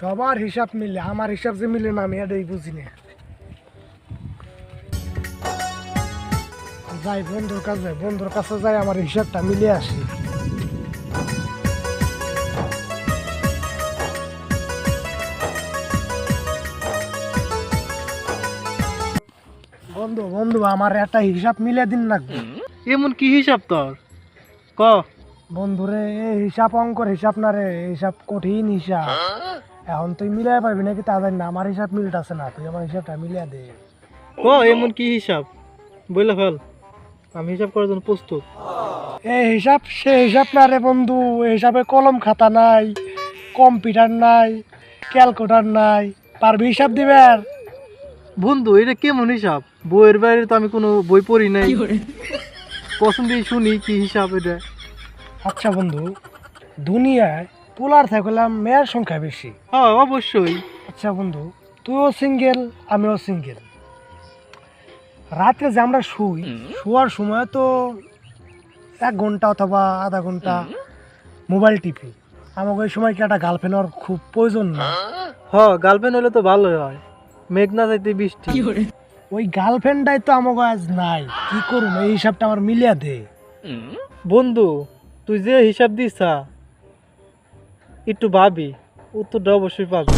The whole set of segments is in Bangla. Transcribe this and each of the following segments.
সবার হিসাব মিলে আমার হিসাব যে মিলে না আমি এটাই বুঝি না। যাই বন্ধুর কাছে বন্ধুর কাছে যাই আমার হিসাবটা মিলে আসি। বন্ধু বন্ধু আমার একটা হিসাব মিলিয়ে দিন লাগবে এমন কি হিসাব তোর? ক? বন্ধুরে এই হিসাব অঙ্কর হিসাব না রে হিসাব কঠিন হিসাব। এখন তুই মিলাই পারবি নাকি তা জানি না? আমার হিসাব মিলতেছে না তুই আমার হিসাবটা মিলিয়ে দে। ও এমন কি হিসাব? বইলে ফেল। আমি হিসাব করার জন্য প্রস্তুত। এই হিসাব সে হিসাব না রে বন্ধু এই হিসাবে কলম খাতা নাই কম্পিউটার নাই ক্যালকুলেটার নাই। পারবি হিসাব দিবেন বন্ধু এটা কেমন হিসাব? বইয়ের বাইরে তো আমি কোনো বই পড়ি নাই। কসম দিয়ে শুনি কি হিসাব এটা? আচ্ছা বন্ধু দুনিয়ায় পোলার থাকলাম মেয়ের সংখ্যা বেশি। হ্যাঁ অবশ্যই। আচ্ছা বন্ধু তুইও সিঙ্গেল আমিও সিঙ্গেল রাত্রে যে আমরা শুই শোয়ার সময় তো এক ঘণ্টা অথবা আধা ঘণ্টা মোবাইল টিপি। আমাকে ওই সময় কি একটা গার্লফ্রেন্ড হওয়ার খুব প্রয়োজন না? হ গার্লফ্রেন্ড হলে তো ভালোই হয়। মেঘ না যাইতে বৃষ্টি। ওই গার্লফ্রেন্ডটাই তো আমাকে আজ নাই। কি করুম এই হিসাবটা আমার মিলিয়ে দে। বন্ধু তুই যে হিসাব দিছা একটু ভাবি উত্তরটা অবশ্যই পাবি।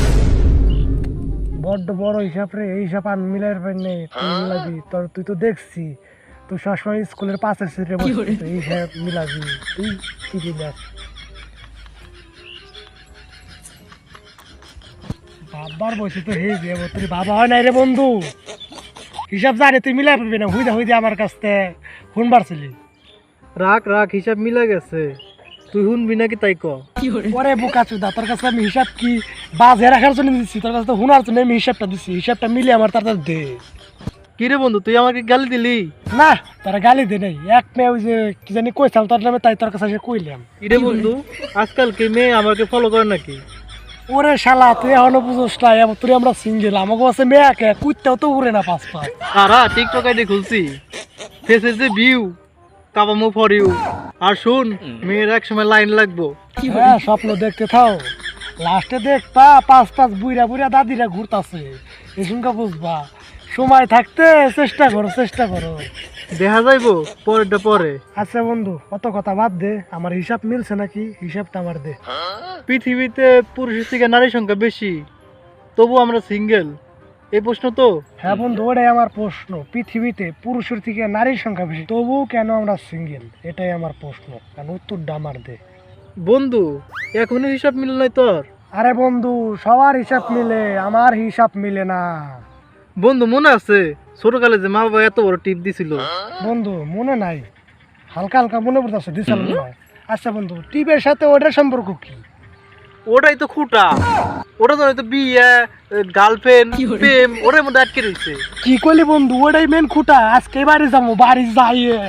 বড্ড বড় হিসাব রে এই হিসাব আমি মিলাই পারি তুই মিলাবি। তোর তুই তো দেখছি তুই সবসময় স্কুলের পাশের সিটে বসে এই হিসাব মিলাবি তুই কি মিলাস? বাবার বসে তো হেই যাব তোর বাবা হয় নাই রে বন্ধু। হিসাব জানে তুই মিলাই পারবি না হুইদা হুইদা আমার কাছ থেকে ফোন বাড়ছিলি রাখ রাখ হিসাব মিলে গেছে। তুই শুনবি নাকি তাই ক? পরে বোকা চুদা তোর কাছে আমি হিসাব কি বাজে রাখার জন্য দিচ্ছি তোর কাছে তো হুনার জন্য আমি হিসাবটা দিচ্ছি হিসাবটা মিলে আমার তার দে। কি রে বন্ধু তুই আমাকে গালি দিলি? না তারা গালি দে নাই। এক মেয়ে ওই যে কি জানি কইসাল তোর নামে তাই তোর কাছে এসে কইলাম। কি রে বন্ধু আজকাল কি মেয়ে আমাকে ফলো করে নাকি? ওরে শালা তুই এখনও বুঝোস না এবার তুই আমরা সিঙ্গেল আমাকে আছে মেয়াকে কুইতেও তো উড়ে না পাঁচ পাঁচ কারা টিকটক আইডি খুলছি। ফেসের যে ভিউ কাবামো ফর ইউ আর শুন মেয়ের এক সময় লাইন লাগবো। হ্যাঁ স্বপ্ন দেখতে থাও। লাস্টে দেখ দেখবা পাঁচ পাঁচ বুইরা বুইরা দাদিরা ঘুরতাছে। এসুনকা বুঝবা। সময় থাকতে চেষ্টা করো চেষ্টা করো। দেখা যাইবো পরেরটা পরে। আচ্ছা বন্ধু কত কথা বাদ দে। আমার হিসাব মিলছে নাকি? হিসাবটা আমার দে। পৃথিবীতে পুরুষের থেকে নারীর সংখ্যা বেশি তবু আমরা সিঙ্গেল এই প্রশ্ন তো? হ্যাঁ বন্ধু ওটাই আমার প্রশ্ন। পৃথিবীতে পুরুষের থেকে নারীর সংখ্যা বেশি তবুও কেন আমরা সিঙ্গেল এটাই আমার প্রশ্ন কারণ উত্তরটা আমার দে। বন্ধু এখনই হিসাব মিল নাই তোর? আরে বন্ধু সবার হিসাব মিলে আমার হিসাব মিলে না। বন্ধু মনে আছে? ছোটকালে যে মা বাবা এত বড় টিপ দিছিল। বন্ধু মনে নাই। হালকা হালকা মনে পড়তেছে মনে আচ্ছা বন্ধু টিপের সাথে ওটার সম্পর্ক কি? ওটাই তো খুঁটা। ওটা তো হয়তো বিয়ে গার্লফ্রেন্ড প্রেম ওটার মধ্যে আটকে রয়েছে। কি করলি বন্ধু ওটাই মেন খুঁটা। আজকে বাড়ি যাব বাড়ি যাইয়ে।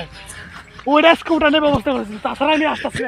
ওটা আজকে ওটা নিয়ে ব্যবস্থা করেছি তাছাড়া আমি আসতেছি